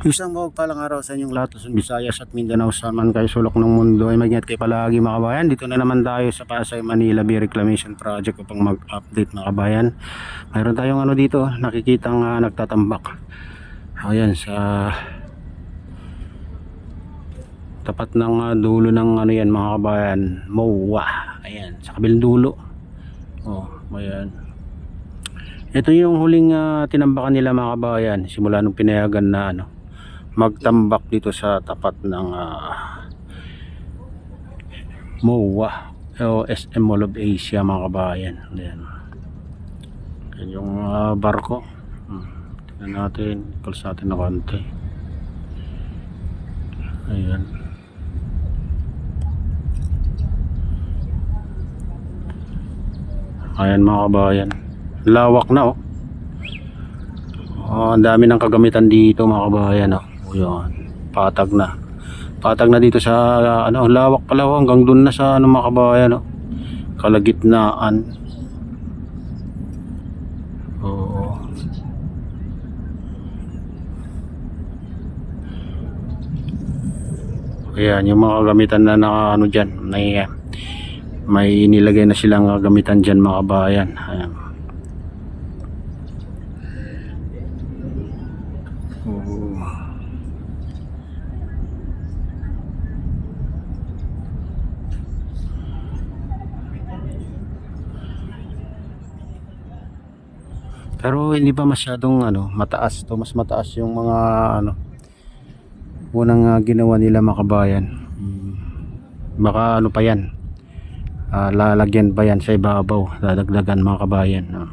Isang palang araw sa inyong lahat, Luzon, Visayas at Mindanao sa man kayo sulok ng mundo ay mag-ingat kayo palagi mga kabayan. Dito na naman tayo sa Pasay Manila Bay Reclamation Project upang mag-update mga kabayan. Mayroon tayong ano dito, nakikitang ah, nagtatambak. Ayan sa tapat ng ah, dulo ng ano yan mga kabayan, MOA. Ayan, sa kabilang dulo. Oh, ayan. Ito yung huling ah, tinambakan nila mga kabayan simula nung pinayagan na ano magtambak dito sa tapat ng ah, MOA o SM Mall of Asia mga kabayan. Ayan. Yan yung ah, barko. Hmm. Tingnan natin, pulse natin na konti. Ayan. Ayan mga kabayan. Lawak na oh. Oh, ang dami ng kagamitan dito mga kabayan oh. Yan. Patag na. Patag na dito sa ano, lawak pala oh, hanggang doon na sa ano mga kabayan oh. Kalagitnaan. Oo. Ayan, yung mga kagamitan na naka ano dyan, may, may nilagay na silang kagamitan dyan mga kabayan. Ayan. Oo. Pero hindi pa masyadong ano, mataas to, mas mataas yung mga ano unang ah, ginawa nila mga kabayan. Hmm. Baka ano pa yan. ah, lalagyan pa yan sa ibabaw, dadagdagan mga kabayan. no.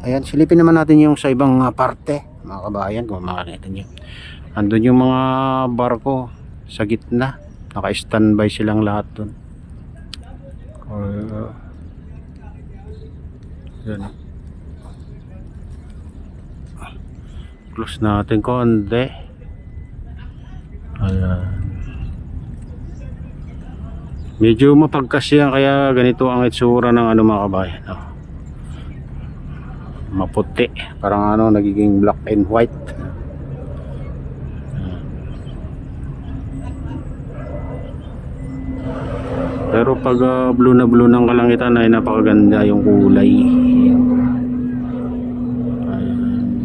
Ayan, silipin naman natin yung sa ibang parte, mga kabayan, kung makakita nyo. Andun yung mga barko sa gitna. Naka-standby silang lahat dun. Uh, yan. Close natin konti. Ayan. Medyo mapagkasya kaya ganito ang itsura ng ano mga kabayan. Oh maputi parang ano nagiging black and white pero pag ah, blue na blue ng kalangitan ay napakaganda yung kulay.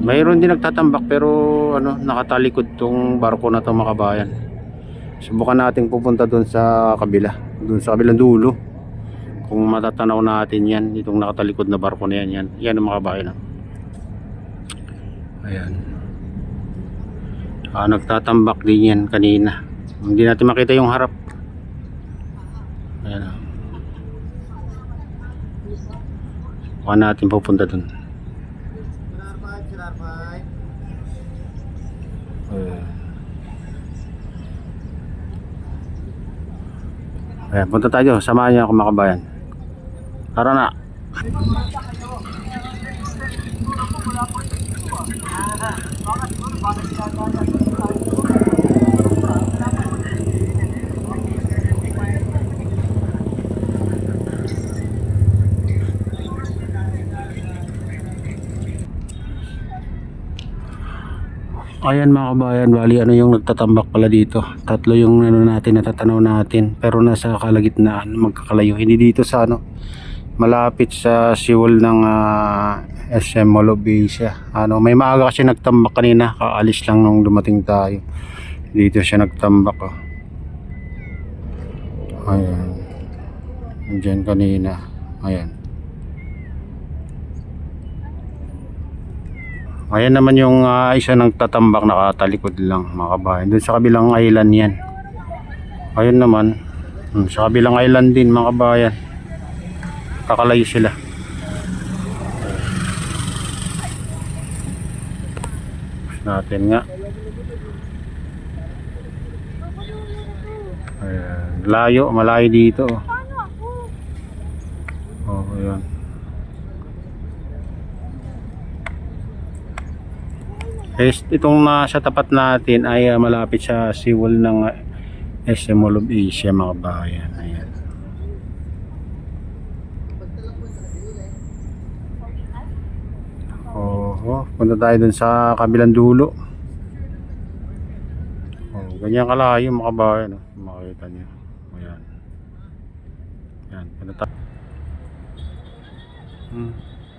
Mayroon din nagtatambak pero ano nakatalikod tong barko na to makabayan subukan nating pupunta doon sa kabila doon sa kabilang dulo. Kung matatanaw natin yan itong nakatalikod na barko na yan yan, yan ang mga bayan ah. ayan. Ah, nagtatambak din yan kanina. Hindi natin makita yung harap ayan ah. Baka natin pupunta dun ayan Ayan, punta tayo. Samahan niyo ako mga kabayan. Tara na. Ayan mga kabayan, bali ano yung nagtatambak pala dito. Tatlo yung ano natin natatanaw natin pero nasa kalagitnaan magkakalayo. Hindi dito sa ano malapit sa siwol ng ah, SM Asia. Ano, may maaga kasi nagtambak kanina, kaalis lang nung dumating tayo. Dito siya nagtambak oh. Ayan. Diyan kanina. Ayan. Ayan naman yung ah, isa nagtatambak nakatalikod lang mga kabayan. Doon sa kabilang island yan. Ayun naman. hmm, sa kabilang island din mga kabayan. Kakalayo sila. Natin nga. Ayan. Layo, malayo dito. Oh, oh ayan. Is itong nasa tapat natin ay ah, malapit sa siwol ng ah, SM Mall of Asia mga bayan. Ayan. Oh, punta tayo dun sa kabilang dulo. Oh, ganyan kalayo mga kabayan. Oh. Makikita niyo. Ayan. Ayan, punta tayo. Hmm.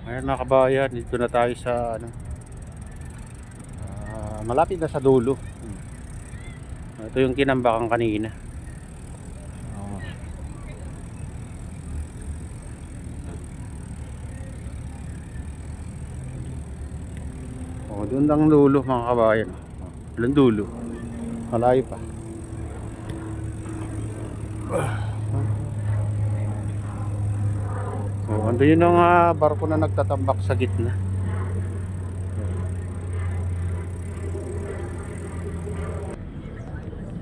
Ayan mga kabayan, dito na tayo sa ano. Malapit na sa dulo. Hmm. Ito yung kinambakan kanina. Oh. Oh, doon lang dulo mga kabayan. Doon dulo. Malayo pa. Oh, ando yun ang ah, barko na nagtatambak sa gitna.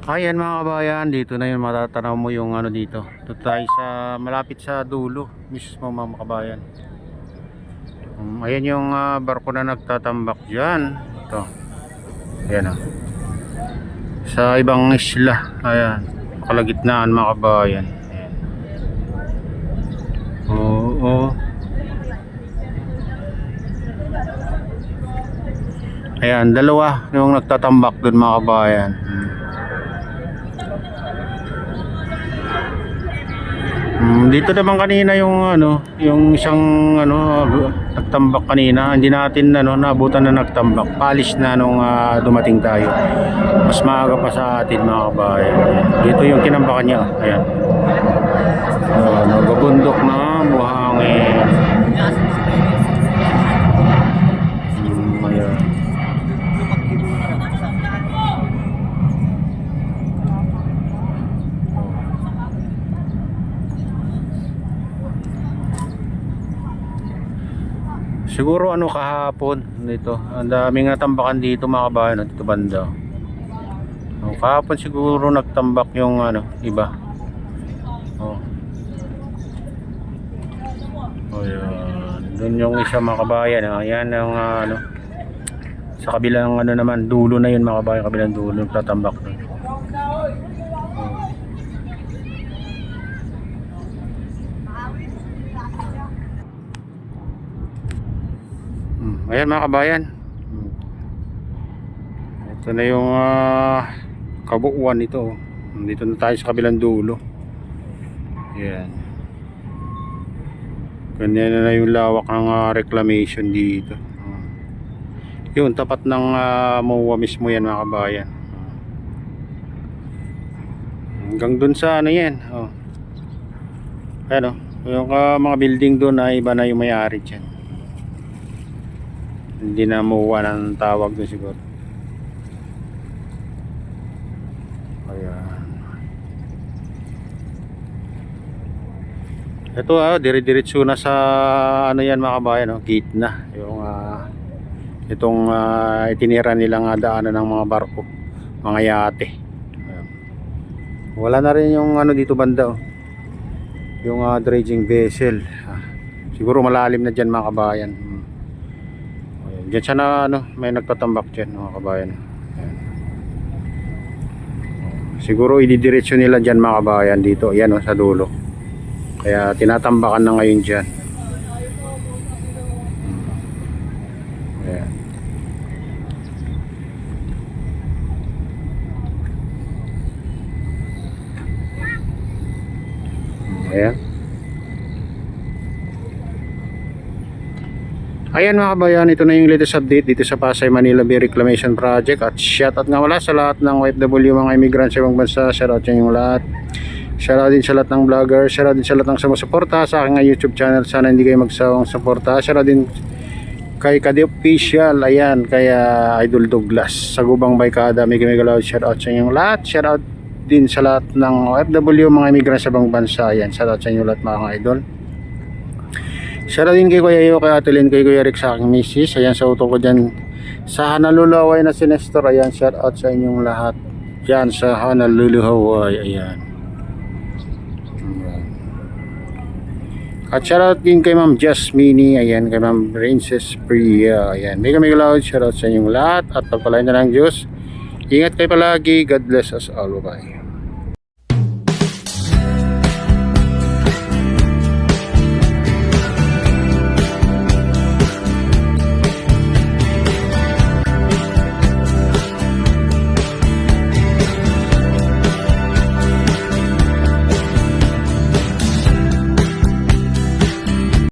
Ayan mga kabayan, dito na yun matatanaw mo yung ano dito. Dito tayo sa malapit sa dulo mismo mga kabayan. Um, ayan yung ah, barko na nagtatambak dyan. Ito. Ayan o. Sa ibang isla. Ayan. Kalagitnaan mga kabayan. Ayan. Oo. oo. Ayan, dalawa yung nagtatambak doon mga kabayan. Hmm. Mm, dito naman kanina yung ano, yung isang ano nagtambak kanina. Hindi natin ano naabutan na nagtambak. Palis na nung ah, dumating tayo. Mas maaga pa sa atin mga kabayan. Ayan. Dito yung kinambakan niya. Ayan. Uh, nagabundok na buhangin. Mm, ayan. Siguro ano kahapon dito. Ang daming natambakan dito mga kabayan dito banda. Oh, kahapon siguro nagtambak yung ano, iba. Oh. Oh, yan. Doon yung isa mga kabayan. Ah. Yan ang ah, ano. Sa kabilang ano naman, dulo na yun mga kabayan. Kabilang dulo yung tatambak doon. Oh. Hmm, Ayan mga kabayan. Ito na yung ah, kabuuan nito. Dito na tayo sa kabilang dulo. Ayan. Ganyan na yung lawak ng ah, reclamation dito. Yun, tapat ng uh, MOA mismo yan mga kabayan. Hanggang dun sa ano yan. Oh. Ayan oh. Yung ah, mga building doon ay iba na yung may-ari dyan. Hindi na MOA ng tawag doon siguro. Ayan. Ito ah, dire-diretso na sa ano yan mga kabayan, no? gate na. Yung ah, itong ah, itinira nilang daanan ng mga barko, mga yate. Ayan. Wala na rin yung ano dito banda oh. Yung ah, dredging vessel. Ah, siguro malalim na diyan mga kabayan. Ayan. Diyan siya na ano, may nagtatambak diyan mga kabayan. Ayan. Siguro ididiretso nila diyan mga kabayan dito. Yan oh, sa dulo. Kaya tinatambakan na ngayon dyan. Ayan. Ayan. Ayan mga kabayan, ito na yung latest update dito sa Pasay Manila Bay Reclamation Project at shoutout nga wala sa lahat ng OFW mga immigrant sa ibang bansa, shoutout sa inyong lahat. Shoutout din sa lahat ng vlogger, shoutout din sa lahat ng sumusuporta sa aking YouTube channel. Sana hindi kayo magsawang suporta. Shoutout din kay Kadi Official, ayan, kay ah, Idol Douglas sa Gubang Baykada. May kamigalaw, shoutout sa inyong lahat. Shoutout din sa lahat ng OFW, mga immigrant sa ibang bansa. Ayan, shoutout sa inyong lahat mga idol. Shoutout din kay Kuya Iyo, kay Ate Lynn, kay Kuya Rick sa aking misis. Ayan, sa utong ko dyan sa Hanalulaway na si Nestor. Ayan, shoutout sa inyong lahat. Yan, sa Hanalulaway. Ayan. At shoutout din kay Ma'am Jasmine, ayan, kay Ma'am Princess Priya, ayan. May kami galaw, shoutout sa inyong lahat at pagpalain na ng Diyos. Ingat kayo palagi, God bless us all, bye.